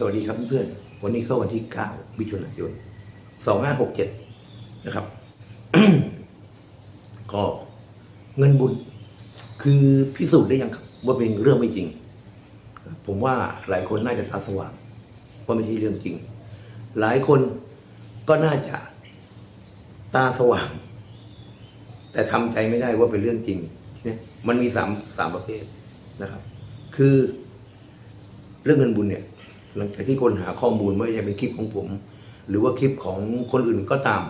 สวัสดีครับเพื่อนๆวันนี้เข้าวันที่ 9มิถุนายน 2567 นะครับ ก็เงินบุญ คือพิสูจน์ได้ยังครับ ว่าเป็นเรื่องไม่จริง ผมว่าหลายคนน่าจะตาสว่างว่าไม่ใช่เรื่องจริง หลายคนก็น่าจะตาสว่าง แต่ทำใจไม่ได้ว่าเป็นเรื่องจริงเนี่ยมันมีสามสามประเภทนะครับ คือเรื่องเงินบุญเนี่ย หลังจากที่คนหาข้อมูลไม่ว่าจะเป็นคลิปของผม หรือว่าคลิปของคนอื่นก็ตาม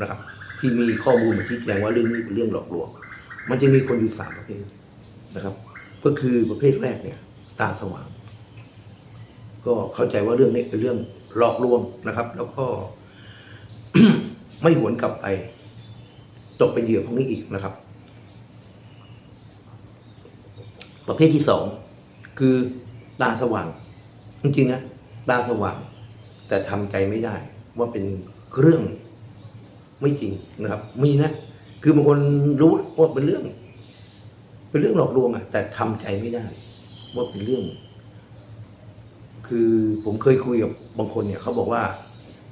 นะครับ ที่มีข้อมูลมาชี้แจงว่าเรื่องนี้เป็นเรื่องหลอกลวง มันจะมีคนอยู่สามประเภทนะครับ ก็คือประเภทแรกเนี่ย ตาสว่าง ก็เข้าใจว่าเรื่องนี้เป็นเรื่องหลอกลวงนะครับ แล้วก็ไม่หวนกลับไปตกเป็นเหยื่อพวกนี้อีกนะครับ ประเภทที่สองคือตาสว่าง จริงๆนะตาสว่างแต่ทำใจไม่ได้ ว่าเป็นเรื่องไม่จริงนะครับ มีนะคือบางคนรู้ว่าเป็นเรื่อง เป็นเรื่องหลอกลวงอะแต่ทำใจไม่ได้ ว่าเป็นเรื่อง คือผมเคยคุยกับบางคนเนี่ยเขาบอกว่า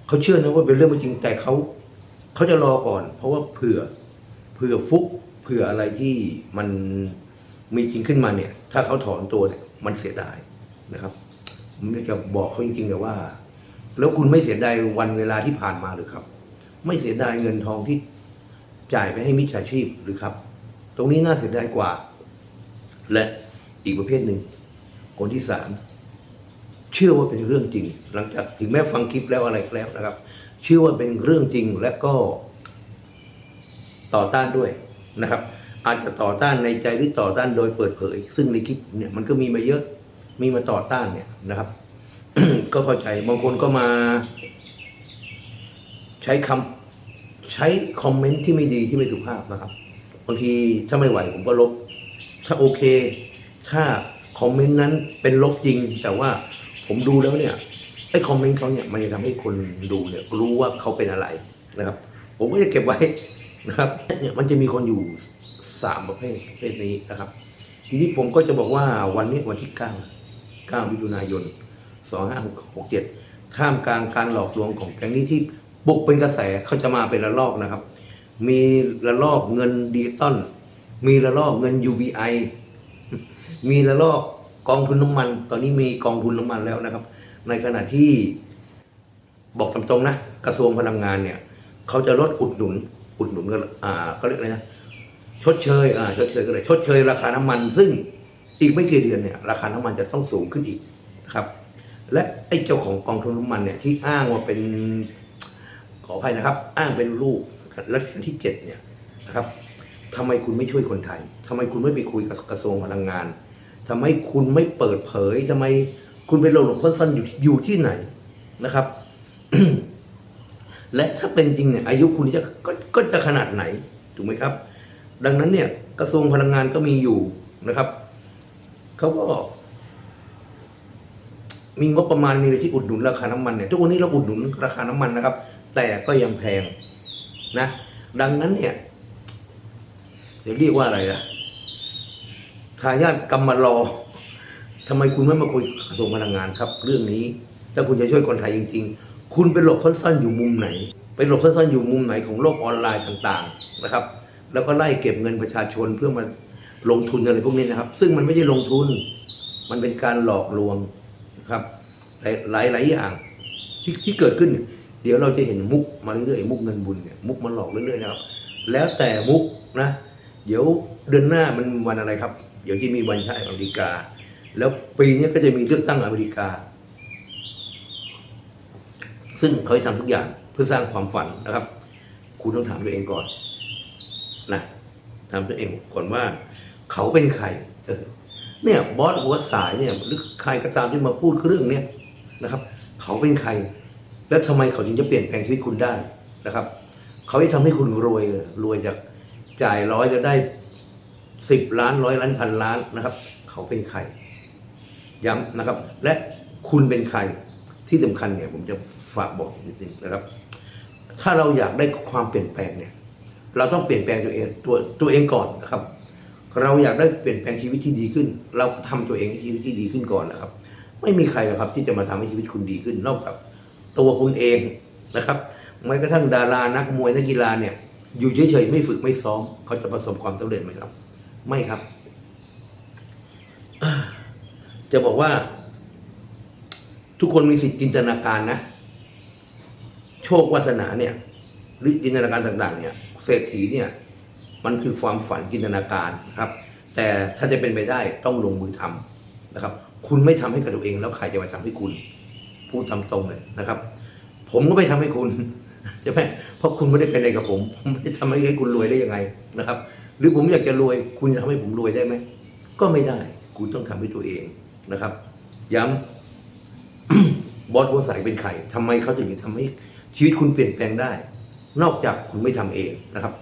เขาเชื่อนะว่าเป็นเรื่องไม่จริงแต่เขาเขาจะรอก่อน เพราะว่าเผื่อเผื่อฟุกเผื่ออะไรที่มันมีจริงขึ้นมาเนี่ย ถ้าเขาถอนตัวเนี่ย มันเสียดายนะครับ ผมจะบอกเขาจริงๆเลยว่า แล้วคุณไม่เสียดายวันเวลาที่ผ่านมาหรือครับ ไม่เสียดายเงินทองที่จ่ายไปให้มิจฉาชีพหรือครับ ตรงนี้น่าเสียดายกว่า และอีกประเภทหนึ่ง คนที่สามเชื่อว่าเป็นเรื่องจริง หลังจากถึงแม้ฟังคลิปแล้วอะไรแล้วนะครับ เชื่อว่าเป็นเรื่องจริงและก็ต่อต้านด้วยนะครับ อาจจะต่อต้านในใจหรือต่อต้านโดยเปิดเผย ซึ่งในคลิปเนี่ยมันก็มีมาเยอะ มีมาต่อต้านเนี่ยนะครับ ก็เข้าใจบางคนก็มา ใช้คำใช้คอมเมนต์ที่ไม่ดีที่ไม่สุภาพนะครับบางทีถ้าไม่ไหวผมก็ลบ ถ้าโอเค ถ้าคอมเมนต์นั้นเป็นลบจริง แต่ว่าผมดูแล้วเนี่ยไอ้คอมเมนต์เขาเนี่ยมันจะทำให้คนดูเนี่ย รู้ว่าเขาเป็นอะไรนะครับ ผมก็จะเก็บไว้นะครับเนี่ยมันจะมีคนอยู่สามประเภทประเภทนี้นะครับ ทีนี้ผมก็จะบอกว่าวันนี้วันที่เก้า เก้ามิถุนายนสองห้าหกเจ็ดท่ามกลางการหลอกลวงของแก๊งนี้ที่บุกเป็นกระแสเขาจะมาเป็นระลอกนะครับ มีระลอกเงินดิจิตอลมีระลอกเงิน UBI มีระลอกกองทุนน้ำมัน ตอนนี้มีกองทุนน้ำมันแล้วนะครับ ในขณะที่บอกตามตรงนะกระทรวงพลังงานเนี่ยเขาจะลดอุดหนุน อุดหนุนกันอ่าเขาเรียกอะไรนะชดเชยอ่าชดเชยก็เลยชดเชยราคาน้ำมันซึ่ง อีกไม่กี่เดือนเนี่ยราคาน้ำมันจะต้องสูงขึ้นอีกนะครับ และไอ้เจ้าของกองทุนน้ำมันเนี่ยที่อ้างว่าเป็นขออภัยนะครับ อ้างเป็นลูกรัชกาลที่เจ็ดเนี่ยนะครับทำไมคุณไม่ช่วยคนไทยทำไมคุณไม่ไปคุยกับกระทรวงพลังงานทำไมคุณไม่เปิดเผยทำไมคุณไปหลบหลบซ่อนๆอยู่อยู่ที่ไหนนะครับ และถ้าเป็นจริงเนี่ยอายุคุณจะกก็จะขนาดไหนถูกไหมครับ ดังนั้นเนี่ยกระทรวงพลังงานก็มีอยู่นะครับ เขาก็มีงบประมาณมีอะไรที่อุดหนุนราคาน้ำมันเนี่ยทุกวันนี้เราอุดหนุนราคาน้ำมันนะครับ แต่ก็ยังแพงนะ ดังนั้นเนี่ยเดี๋ยวเรียกว่าอะไรล่ะทายาทกรรมรอทำไมคุณไม่มาคุยกับกระทรวงพลังงานครับ เรื่องนี้ถ้าคุณจะช่วยคนไทยจริง ๆ คุณไปหลบซ่อนๆอยู่มุมไหน ไปหลบซ่อนๆอยู่มุมไหนของโลกออนไลน์ต่าง ๆ นะครับ แล้วก็ไล่เก็บเงินประชาชนเพื่อมา ลงทุนอะไรพวกนี้นะครับ ซึ่งมันไม่ได้ลงทุน มันเป็นการหลอกลวงนะครับหลายหลายๆอย่างที่ที่เกิดขึ้น เดี๋ยวเราจะเห็นมุกมาเรื่อยๆมุกเงินบุญเนี่ยมุกมันหลอกเรื่อยๆนะครับ แล้วแต่มุกนะ เดี๋ยวเดือนหน้ามันวันอะไรครับ เดี๋ยวจะมีวันชาติอเมริกา แล้วปีนี้ก็จะมีเลือกตั้งอเมริกา ซึ่งเขาจะทำทุกอย่างเพื่อสร้างความฝันนะครับ คุณต้องถามตัวเองก่อนนะถามตัวเองก่อนว่า เขาเป็นใครเออเนี่ยบอสหัวสายเนี่ยหรือใครก็ตามที่มาพูดเรื่องเนี้ยนะครับ เขาเป็นใคร แล้วทำไมเขาถึงจะเปลี่ยนแปลงชีวิตคุณได้นะครับ เขาจะทำให้คุณรวยรวยจากจ่ายร้อยจะได้สิบล้านร้อยล้านพันล้านนะครับ เขาเป็นใครย้ำนะครับ และคุณเป็นใครที่สำคัญเนี่ย ผมจะฝากบอกนิดนึงนะครับ ถ้าเราอยากได้ความเปลี่ยนแปลงเนี่ย เราต้องเปลี่ยนแปลงตัวเองตัวตัวเองก่อนนะครับ เราอยากได้เปลี่ยนแปลงชีวิตที่ดีขึ้น เราทำตัวเองให้ชีวิตที่ดีขึ้นก่อนนะครับ ไม่มีใครหรอกครับที่จะมาทำให้ชีวิตคุณดีขึ้น นอกจากตัวคุณเองนะครับแม้กระทั่งดารานักมวยนักกีฬาเนี่ย อยู่เฉยๆไม่ฝึกไม่ซ้อม เขาจะประสบความสำเร็จไหมครับ ไม่ครับ จะบอกว่า ทุกคนมีสิทธิ์จินตนาการนะ โชควาสนาเนี่ยหรือจินตนาการต่าง ๆ เนี่ย เศรษฐีเนี่ย มันคือความฝันจินตนาการนะครับ แต่ถ้าจะเป็นไปได้ต้องลงมือทำนะครับ คุณไม่ทำให้กับตัวเอง แล้วใครจะมาทำให้คุณ พูดตามตรงเลยนะครับ ผมก็ไม่ทำให้คุณใช่ไหมเพราะคุณไม่ได้เป็นอะไรกับผม ผมไม่ได้ทำให้คุณรวยได้ยังไงนะครับ หรือผมอยากจะรวย คุณจะทำให้ผมรวยได้ไหมก็ไม่ได้ คุณต้องทำให้ตัวเองนะครับ ย้ำบอสหัวใสเป็นใครทำไมเขาถึงทำให้ชีวิตคุณเปลี่ยนแปลงได้ นอกจากคุณไม่ทำเองนะครับ